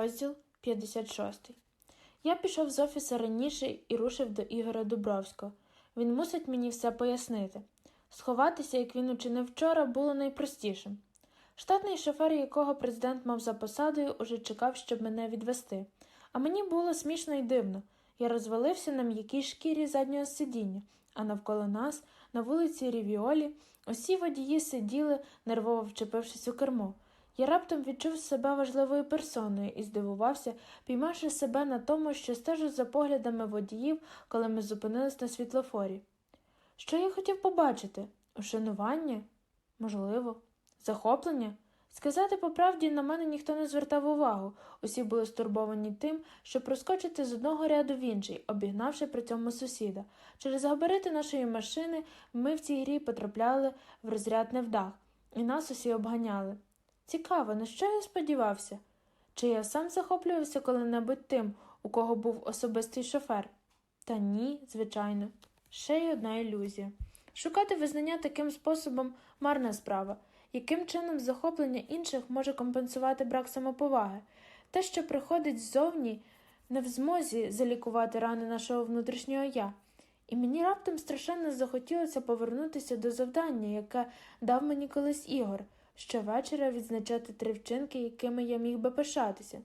Розділ 56. Я пішов з офісу раніше і рушив до Ігоря Дубровського. Він мусить мені все пояснити. Сховатися, як він учинив вчора, було найпростішим. Штатний шофер, якого президент мав за посадою, уже чекав, щоб мене відвести. А мені було смішно і дивно. Я розвалився на м'якій шкірі заднього сидіння, а навколо нас, на вулиці Рівіолі, усі водії сиділи, нервово вчепившись у кермо. Я раптом відчув себе важливою персоною і здивувався, піймавши себе на тому, що стежу за поглядами водіїв, коли ми зупинились на світлофорі. Що я хотів побачити? Ушанування? Можливо, захоплення? Сказати по правді, на мене ніхто не звертав увагу, усі були стурбовані тим, щоб проскочити з одного ряду в інший, обігнавши при цьому сусіда. Через габарити нашої машини ми в цій грі потрапляли в розряд невдах, і нас усі обганяли. Цікаво, на що я сподівався? Чи я сам захоплювався коли-небудь тим, у кого був особистий шофер? Та ні, звичайно, ще й одна ілюзія. Шукати визнання таким способом марна справа. Яким чином захоплення інших може компенсувати брак самоповаги? Те, що приходить ззовні, не в змозі залікувати рани нашого внутрішнього я. І мені раптом страшенно захотілося повернутися до завдання, яке дав мені колись Ігор щовечора відзначати три вчинки, якими я міг би пишатися.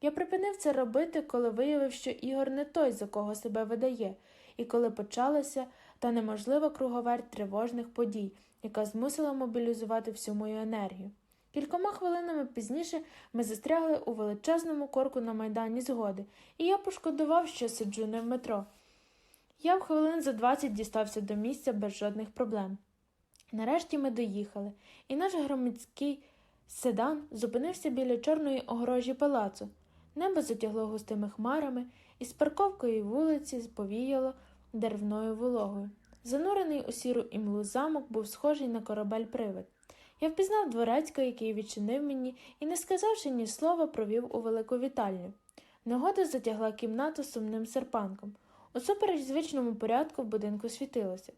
Я припинив це робити, коли виявив, що Ігор не той, за кого себе видає, і коли почалася та неможлива круговерть тривожних подій, яка змусила мобілізувати всю мою енергію. Кількома хвилинами пізніше ми застрягли у величезному корку на майдані згоди, і я пошкодував, що сиджу не в метро. Я в хвилин за двадцять дістався до місця без жодних проблем. Нарешті ми доїхали, і наш громадський седан зупинився біля чорної огорожі палацу. Небо затягло густими хмарами, і з парковкою вулиці повіяло деревною вологою. Занурений у сіру імлу замок був схожий на корабель привид. Я впізнав дворецького, який відчинив мені, і, не сказавши ні слова, провів у велику вітальню. Негода затягла кімнату сумним серпанком. Усупереч звичному порядку в будинку світилося.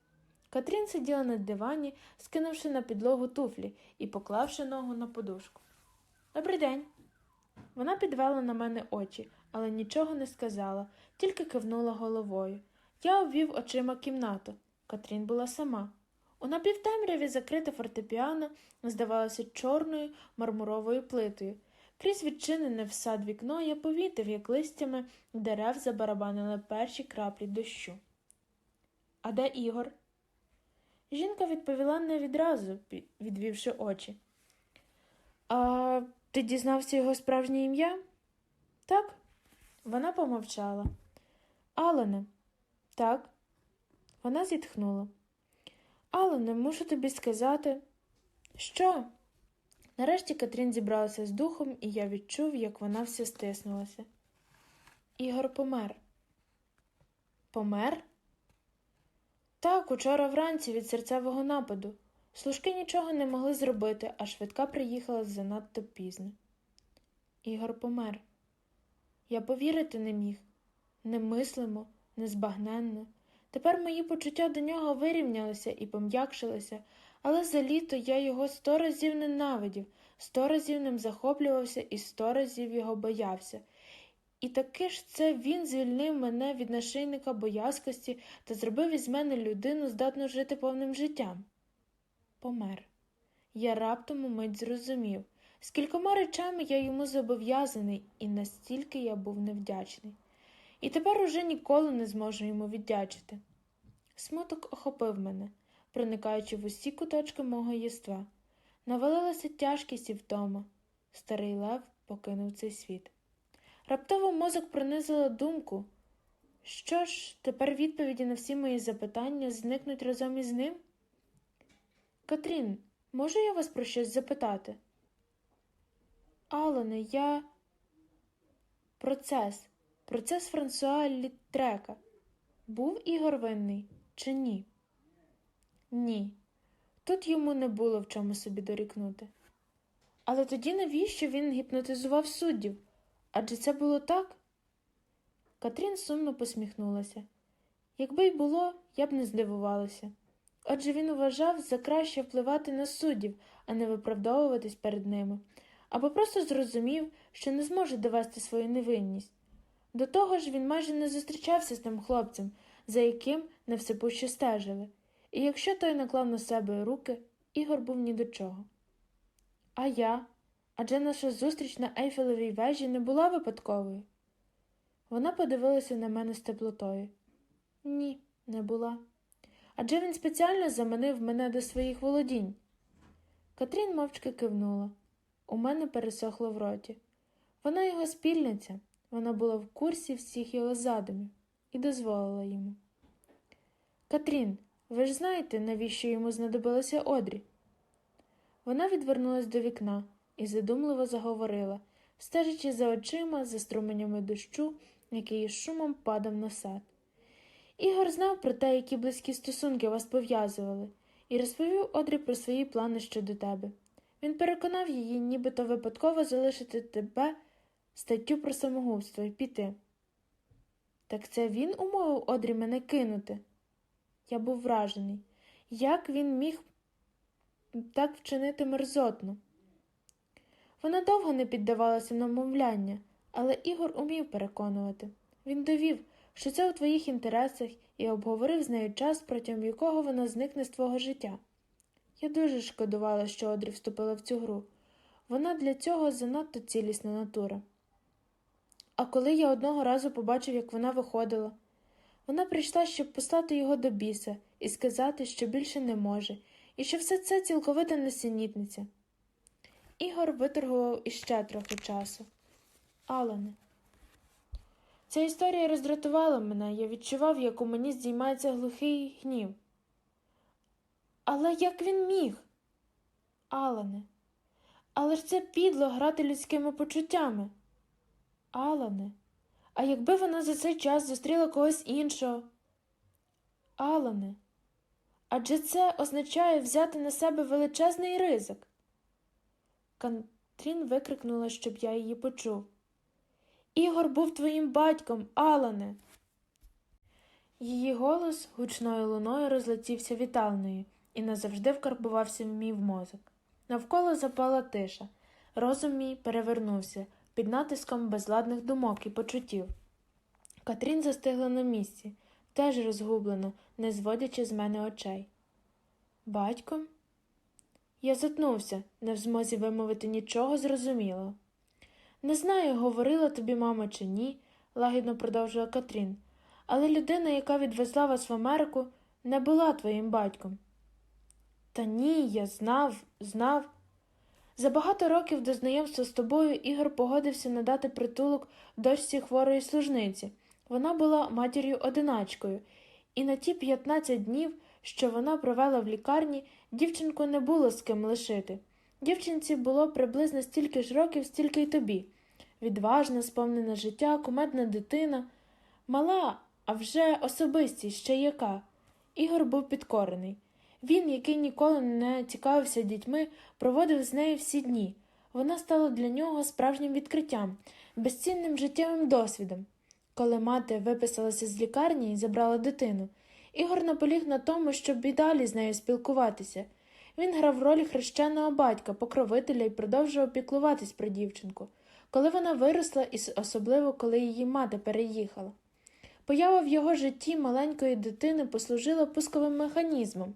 Катрін сиділа на дивані, скинувши на підлогу туфлі і поклавши ногу на подушку. Добрий день. Вона підвела на мене очі, але нічого не сказала, тільки кивнула головою. Я обвів очима кімнату. Катрін була сама. У напівтемряві закрите фортепіано здавалося чорною мармуровою плитою. Крізь відчинене в сад вікно я повітив, як листями дерев забарабанили перші краплі дощу. А де Ігор? Жінка відповіла не відразу, відвівши очі. А ти дізнався його справжнє ім'я? Так. Вона помовчала. Алане, так. Вона зітхнула. Алане, мушу тобі сказати. Що? Нарешті Катрін зібралася з духом, і я відчув, як вона вся стиснулася. Ігор помер. Помер? Так, учора вранці від серцевого нападу. Служки нічого не могли зробити, а швидка приїхала занадто пізно. Ігор помер. Я повірити не міг. Немислимо, незбагненно. Тепер мої почуття до нього вирівнялися і пом'якшилися, але за літо я його сто разів ненавидів, сто разів ним захоплювався і сто разів його боявся. І таки ж це він звільнив мене від нашийника боязкості та зробив із мене людину, здатну жити повним життям. Помер. Я раптом умить зрозумів, з кількома речами я йому зобов'язаний, і настільки я був невдячний. І тепер уже ніколи не зможу йому віддячити. Смуток охопив мене, проникаючи в усі куточки мого єства. Навалилася тяжкість і втома. Старий лев покинув цей світ. Раптово мозок пронизила думку. Що ж, тепер відповіді на всі мої запитання зникнуть разом із ним? Катрін, можу я вас про щось запитати? Алоне, я. Процес. Процес Франсуа Літрека. Був Ігор винний чи ні? Ні. Тут йому не було в чому собі дорікнути. Але тоді навіщо він гіпнотизував суддів? Адже це було так? Катрін сумно посміхнулася. Якби й було, я б не здивувалася. Отже він вважав за краще впливати на суддів, а не виправдовуватись перед ними. або просто зрозумів, що не зможе довести свою невинність. До того ж, він майже не зустрічався з тим хлопцем, за яким невсипуще стежили, і якщо той наклав на себе руки, Ігор був ні до чого. А я? Адже наша зустріч на Ейфелевій вежі не була випадковою. Вона подивилася на мене з теплотою. Ні, не була. Адже він спеціально заманив мене до своїх володінь. Катрін мовчки кивнула. У мене пересохло в роті. Вона його спільниця, вона була в курсі всіх його задумів і дозволила йому. Катрін, ви ж знаєте, навіщо йому знадобилася Одрі? Вона відвернулась до вікна і задумливо заговорила, стежачи за очима, за струменями дощу, який із шумом падав на сад. Ігор знав про те, які близькі стосунки вас пов'язували, і розповів Одрі про свої плани щодо тебе. Він переконав її, нібито випадково залишити тебе статтю про самогубство і піти. Так це він умовив Одрі мене кинути. Я був вражений. Як він міг так вчинити мерзотно? Вона довго не піддавалася на мовляння, але Ігор умів переконувати. Він довів, що це у твоїх інтересах, і обговорив з нею час, протягом якого вона зникне з твого життя. Я дуже шкодувала, що Одрі вступила в цю гру. Вона для цього занадто цілісна натура. А коли я одного разу побачив, як вона виходила, вона прийшла, щоб послати його до біса і сказати, що більше не може, і що все це цілковита несенітниця. Ігор виторгував іще трохи часу. Алане. Ця історія роздратувала мене, я відчував, як у мені здіймається глухий гнів. Але як він міг? Алане, але ж це підло грати людськими почуттями. Алане, а якби вона за цей час зустріла когось іншого? Алане, адже це означає взяти на себе величезний ризик. Кантрін викрикнула, щоб я її почув. Ігор був твоїм батьком, Алане. Її голос гучною луною розлетівся вітальною і назавжди вкарбувався в мій мозок. Навколо запала тиша. Розум мій перевернувся під натиском безладних думок і почуттів. Катрін застигла на місці, теж розгублено, не зводячи з мене очей. Батьком? Я затнувся, не в змозі вимовити нічого зрозумілого. Не знаю, говорила тобі мама чи ні, лагідно продовжила Катрін, але людина, яка відвезла вас в Америку, не була твоїм батьком. Та ні, я знав, знав. За багато років до знайомства з тобою Ігор погодився надати притулок дочці хворої служниці. Вона була матір'ю одиначкою, і на ті 15 днів, що вона провела в лікарні, дівчинку не було з ким лишити. Дівчинці було приблизно стільки ж років, стільки й тобі. Відважна, сповнена життя, кумедна дитина, мала, а вже особистість ще яка. Ігор був підкорений. Він, який ніколи не цікавився дітьми, проводив з нею всі дні. Вона стала для нього справжнім відкриттям, безцінним життєвим досвідом. Коли мати виписалася з лікарні і забрала дитину, Ігор наполіг на тому, щоб і далі з нею спілкуватися. Він грав роль хрещеного батька, покровителя і продовжував піклуватись про дівчинку, коли вона виросла, і особливо коли її мати переїхала. Поява в його житті маленької дитини послужила пусковим механізмом.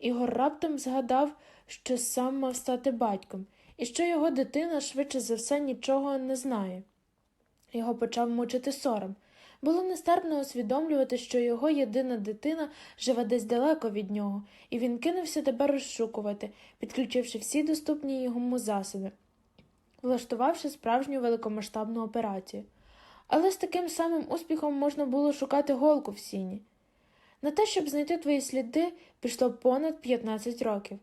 Ігор раптом згадав, що сам мав стати батьком, і що його дитина швидше за все нічого не знає. Його почав мучити сором. Було нестерпно усвідомлювати, що його єдина дитина живе десь далеко від нього, і він кинувся тебе розшукувати, підключивши всі доступні йому засоби, влаштувавши справжню великомасштабну операцію. Але з таким самим успіхом можна було шукати голку в сіні. На те, щоб знайти твої сліди, пішло понад 15 років.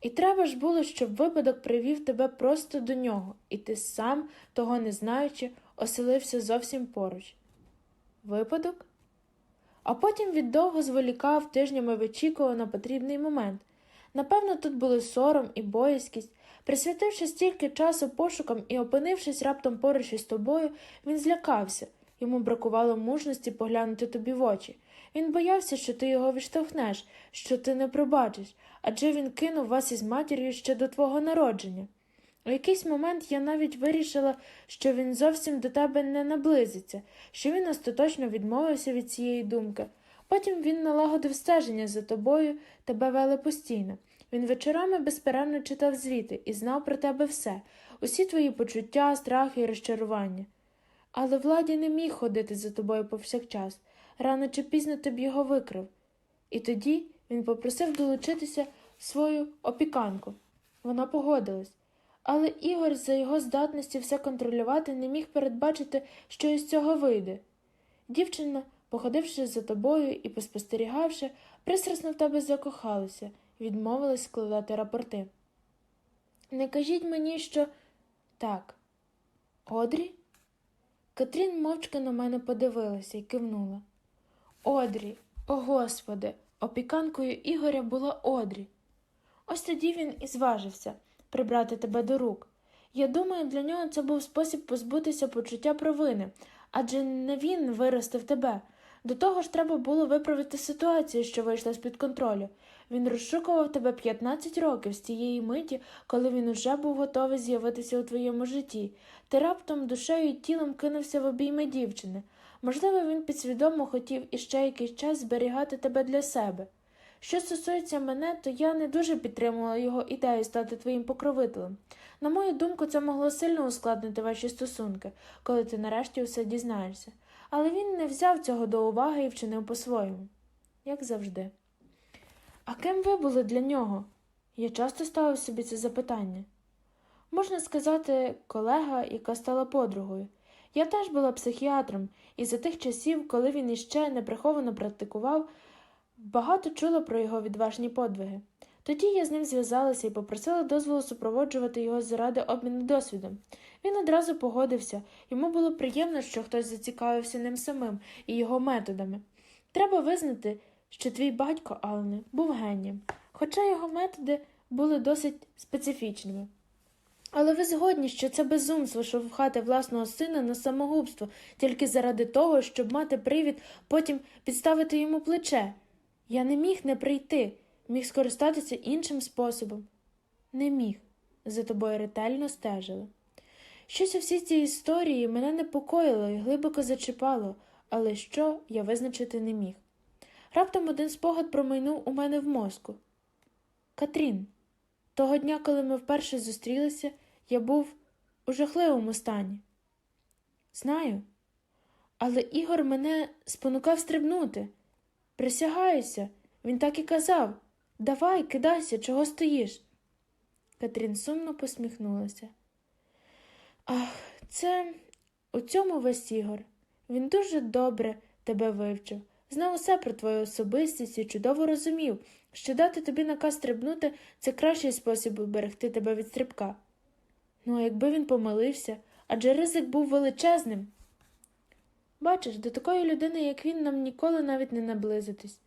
І треба ж було, щоб випадок привів тебе просто до нього, і ти сам, того не знаючи, оселився зовсім поруч. Випадок? А потім віддовго зволікав, тижнями вичікував на потрібний момент. Напевно, тут були сором і боязкість. Присвятивши стільки часу пошукам і опинившись раптом поруч із тобою, він злякався. Йому бракувало мужності поглянути тобі в очі. Він боявся, що ти його відштовхнеш, що ти не пробачиш, адже він кинув вас із матір'ю ще до твого народження. У якийсь момент я навіть вирішила, що він зовсім до тебе не наблизиться, що він остаточно відмовився від цієї думки. Потім він налагодив стеження за тобою, тебе вели постійно. Він вечорами безперервно читав звіти і знав про тебе все, усі твої почуття, страхи і розчарування. Але владі не міг ходити за тобою повсякчас. Рано чи пізно ти б його викрив. І тоді він попросив долучитися свою опіканку. Вона погодилась. Але Ігор за його здатності все контролювати не міг передбачити, що із цього вийде. Дівчина, походивши за тобою і поспостерігавши, пристрасно в тебе закохалася, відмовилась складати рапорти. Не кажіть мені, що так. Одрі? Катрін мовчки на мене подивилася і кивнула. Одрі, о Господи, опіканкою Ігоря була Одрі. Ось тоді він і зважився прибрати тебе до рук. Я думаю, для нього це був спосіб позбутися почуття провини, адже не він виростив тебе. До того ж, треба було виправити ситуацію, що вийшла з-під контролю. Він розшукував тебе 15 років з тієї миті, коли він уже був готовий з'явитися у твоєму житті. Ти раптом душею і тілом кинувся в обійми дівчини. Можливо, він підсвідомо хотів іще якийсь час зберігати тебе для себе. Що стосується мене, то я не дуже підтримувала його ідею стати твоїм покровителем. На мою думку, це могло сильно ускладнити ваші стосунки, коли ти нарешті усе дізнаєшся. Але він не взяв цього до уваги і вчинив по-своєму, як завжди. А ким ви були для нього? Я часто ставив собі це запитання. Можна сказати, колега, яка стала подругою. Я теж була психіатром, і за тих часів, коли він іще неприховано практикував, багато чула про його відважні подвиги. Тоді я з ним зв'язалася і попросила дозволу супроводжувати його заради обміну досвідом. Він одразу погодився, йому було приємно, що хтось зацікавився ним самим і його методами. Треба визнати, що твій батько, Алане, був генієм, хоча його методи були досить специфічними. Але ви згодні, що це безумство шовхати власного сина на самогубство тільки заради того, щоб мати привід потім підставити йому плече. Я не міг не прийти, міг скористатися іншим способом. Не міг. За тобою ретельно стежили. Щось у всій цій історії мене непокоїло і глибоко зачіпало, але що я визначити не міг. Раптом один спогад промайнув у мене в мозку. Катрін, того дня, коли ми вперше зустрілися, я був у жахливому стані. Знаю, але Ігор мене спонукав стрибнути. Присягаюся, він так і казав Давай, кидайся, чого стоїш. Катрін сумно посміхнулася. Ах, це у цьому весь Ігор. Він дуже добре тебе вивчив, знав усе про твою особистість і чудово розумів, що дати тобі наказ стрибнути це кращий спосіб уберегти тебе від стрибка. Ну, а якби він помилився, адже ризик був величезним. Бачиш, до такої людини, як він, нам ніколи навіть не наблизитись.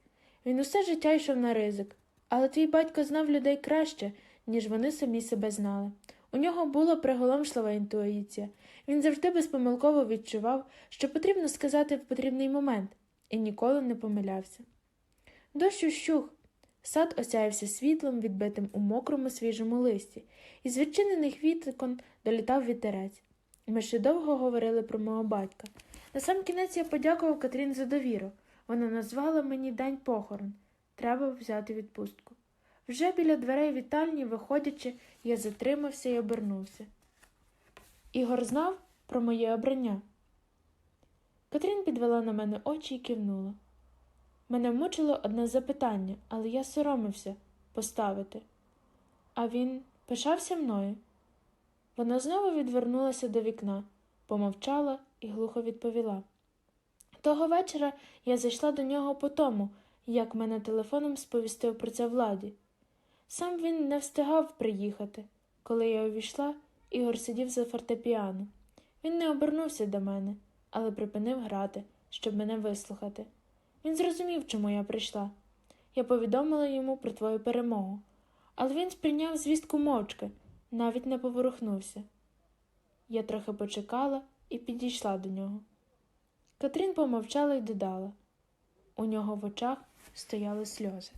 Він усе життя йшов на ризик, але твій батько знав людей краще, ніж вони самі себе знали. У нього була приголомшлива інтуїція. Він завжди безпомилково відчував, що потрібно сказати в потрібний момент, і ніколи не помилявся. Дощ ущух. Сад осяявся світлом, відбитим у мокрому свіжому листі, і з відчинених вікон долітав вітерець. Ми ще довго говорили про мого батька. На сам кінець я подякував Катрін за довіру. Вона назвала мені день похорон. Треба взяти відпустку. Вже біля дверей вітальні, виходячи, я затримався і обернувся. Ігор знав про моє обрання. Катрін підвела на мене очі і кивнула. Мене мучило одне запитання, але я соромився поставити. А він пишався мною. Вона знову відвернулася до вікна, помовчала і глухо відповіла. Того вечора я зайшла до нього по тому, як мене телефоном сповістив про це владі. Сам він не встигав приїхати. Коли я увійшла, Ігор сидів за фортепіано. Він не обернувся до мене, але припинив грати, щоб мене вислухати. Він зрозумів, чому я прийшла. Я повідомила йому про твою перемогу, але він сприйняв звістку мовчки, навіть не поворухнувся. Я трохи почекала і підійшла до нього. Катрін помовчала і додала. У нього в очах стояли сльози.